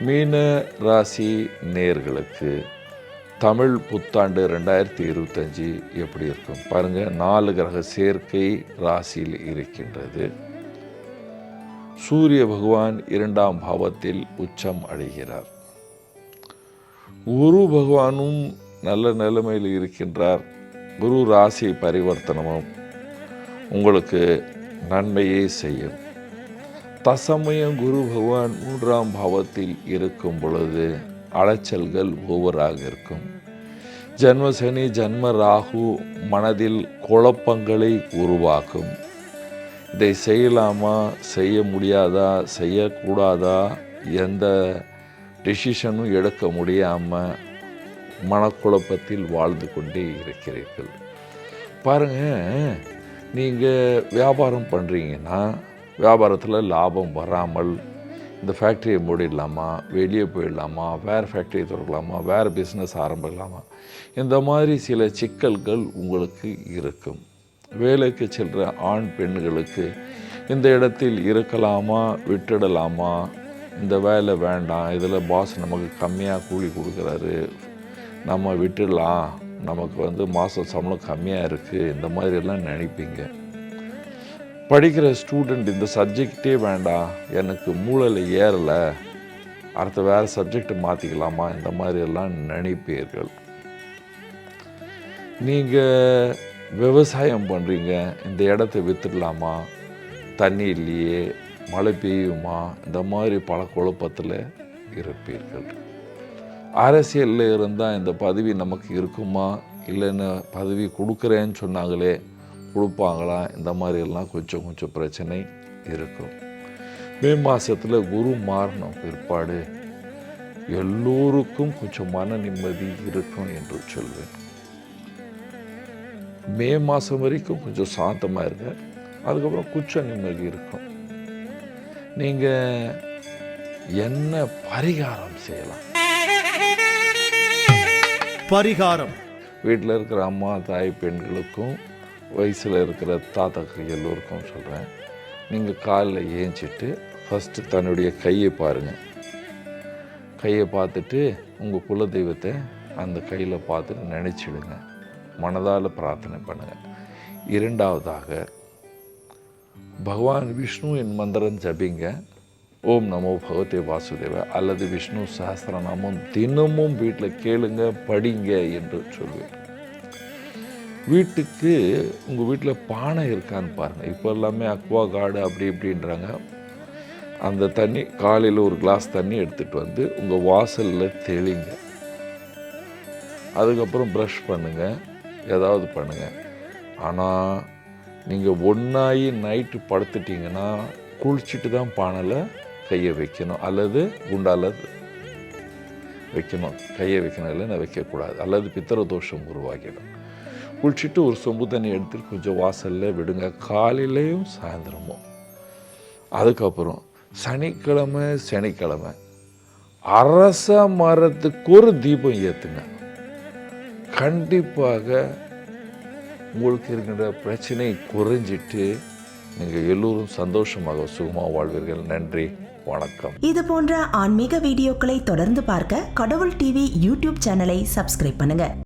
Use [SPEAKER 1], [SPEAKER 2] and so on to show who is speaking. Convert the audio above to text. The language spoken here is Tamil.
[SPEAKER 1] மீன ராசி நேர்களுக்கு தமிழ் புத்தாண்டு ரெண்டாயிரத்தி இருபத்தஞ்சி எப்படி இருக்கும்? பாருங்கள் நாலு கிரக சேர்க்கை ராசியில் இருக்கின்றது. சூரிய பகவான் இரண்டாம் பாவத்தில் உச்சம் அடைகிறார். குரு பகவானும் நல்ல நிலைமையில் இருக்கின்றார். குரு ராசி பரிவர்த்தனமும் உங்களுக்கு நன்மையை செய்யும். தசமயம் குரு பகவான் மூன்றாம் பாவத்தில் இருக்கும் பொழுது அலைச்சல்கள் ஓவராக இருக்கும். ஜன்மசனி ஜன்ம ராகு மனதில் குழப்பங்களை உருவாக்கும். இதை செய்யலாமா செய்ய முடியாதா செய்யக்கூடாதா எந்த டிசிஷனும் எடுக்க முடியாமல் மனக்குழப்பத்தில் வாழ்ந்து கொண்டே இருக்கிறீர்கள். பாருங்கள் நீங்கள் வியாபாரம் பண்ணுறீங்கன்னா வியாபாரத்தில் லாபம் வராமல் இந்த ஃபேக்ட்ரியை மூடிடலாமா? வெளியே போயிடலாமா? வேறு ஃபேக்ட்ரி திறக்கலாமா? வேறு பிஸ்னஸ் ஆரம்பிக்கலாமா? இந்த மாதிரி சில சிக்கல்கள் உங்களுக்கு இருக்கும். வேலைக்கு செல்கிற ஆண் பெண்களுக்கு இந்த இடத்தில் இருக்கலாமா? விட்டுடலாமா? இந்த வேலை வேண்டாம். இதில் பாஸ் நமக்கு கம்மியாக கூலி கொடுக்குறாரு. நம்ம விட்டுடலாம். நமக்கு வந்து மாத சம்பளம் கம்மியாக இருக்குது இந்த மாதிரியெல்லாம் நினைப்பீங்க. படிக்கிற ஸ்டூடெண்ட் இந்த சப்ஜெக்டே வேண்டாம் எனக்கு மூளையில் ஏறலை. அடுத்த வேறு சப்ஜெக்ட் மாற்றிக்கலாமா இந்த மாதிரியெல்லாம் நினைப்பீர்கள். நீங்கள் விவசாயம் பண்ணுறீங்க இந்த இடத்த விற்றுடலாமா தண்ணி இல்லையே மழை பெய்யுமா? இந்த மாதிரி பல குழப்பத்தில் இருப்பீர்கள். அரசியலில் இருந்தால் இந்த பதவி நமக்கு இருக்குமா? இல்லைன்னு பதவி கொடுக்குறேன்னு சொன்னாங்களே கொடுப்பாங்களா? இந்த மாதிரியெல்லாம் கொஞ்சம் கொஞ்சம் பிரச்சனை இருக்கும். மே மாதத்தில் குரு மாறின பிற்பாடு எல்லோருக்கும் கொஞ்சம் மன நிம்மதி இருக்கும் என்று சொல்வேன். மே மாதம் வரைக்கும் கொஞ்சம் சாந்தமாக இருங்க. அதுக்கப்புறம் குச்ச நிம்மதி இருக்கும். நீங்கள் என்ன பரிகாரம் செய்யலாம்?
[SPEAKER 2] பரிகாரம்.
[SPEAKER 1] வீட்டில் இருக்கிற அம்மா தாய் பெண்களுக்கும் வயசில் இருக்கிற தாத்தாக்கு எல்லோருக்கும் சொல்கிறேன். நீங்கள் காலில் ஏஞ்சிட்டு ஃபஸ்ட்டு தன்னுடைய கையை பாருங்கள் கையை பார்த்துட்டு உங்கள் குலதெய்வத்தை அந்த கையில் பார்த்துட்டு நினச்சிடுங்க. மனதால் பிரார்த்தனை பண்ணுங்கள் இரண்டாவதாக பகவான் விஷ்ணு என் மந்திரம் ஜபிங்க. ஓம் நமோ பகவதே வாசுதேவ. அல்லது விஷ்ணு சஹஸ்ரநாமம் தினமும் வீட்டில் கேளுங்க படிங்க என்று சொல்வேன். வீட்டுக்கு உங்கள் வீட்டில் பானை இருக்கான்னு பாருங்கள் இப்போ எல்லாமே அக்வா கார்டு அப்படி இப்படின்றாங்க. அந்த தண்ணி காலையில் ஒரு கிளாஸ் தண்ணி எடுத்துகிட்டு வந்து உங்கள் வாசலில் தெளிங்க. அதுக்கப்புறம் ப்ரஷ் பண்ணுங்கள் ஏதாவது பண்ணுங்கள் ஆனால் நீங்கள் ஒன்றாயி நைட்டு படுத்துட்டிங்கன்னா குளிச்சுட்டு தான் பானையில் கையை வைக்கணும். அல்லது குண்டால் வைக்கணும். கையை வைக்கணும். இல்லைன்னா வைக்கக்கூடாது. அல்லது பித்தர தோஷம் உருவாகிடும். குளிச்சுட்டு ஒரு சொம்பு தண்ணி எடுத்துட்டு கொஞ்சம் வாசலில் விடுங்க. காலையிலையும் சாயந்தரமும் அதுக்கப்புறம் சனிக்கிழமை சனிக்கிழமை. அரச மரத்துக்கு ஒரு தீபம் ஏற்றுங்க கண்டிப்பாக உங்களுக்கு இருக்கின்ற பிரச்சனை குறைஞ்சிட்டு நீங்கள் எல்லோரும் சந்தோஷமாக சுகமாக வாழ்வீர்கள். நன்றி வணக்கம்.
[SPEAKER 3] இது போன்ற ஆன்மீக வீடியோக்களை தொடர்ந்து பார்க்க கடவுள் டிவி யூடியூப் சேனலை சப்ஸ்கிரைப் பண்ணுங்க.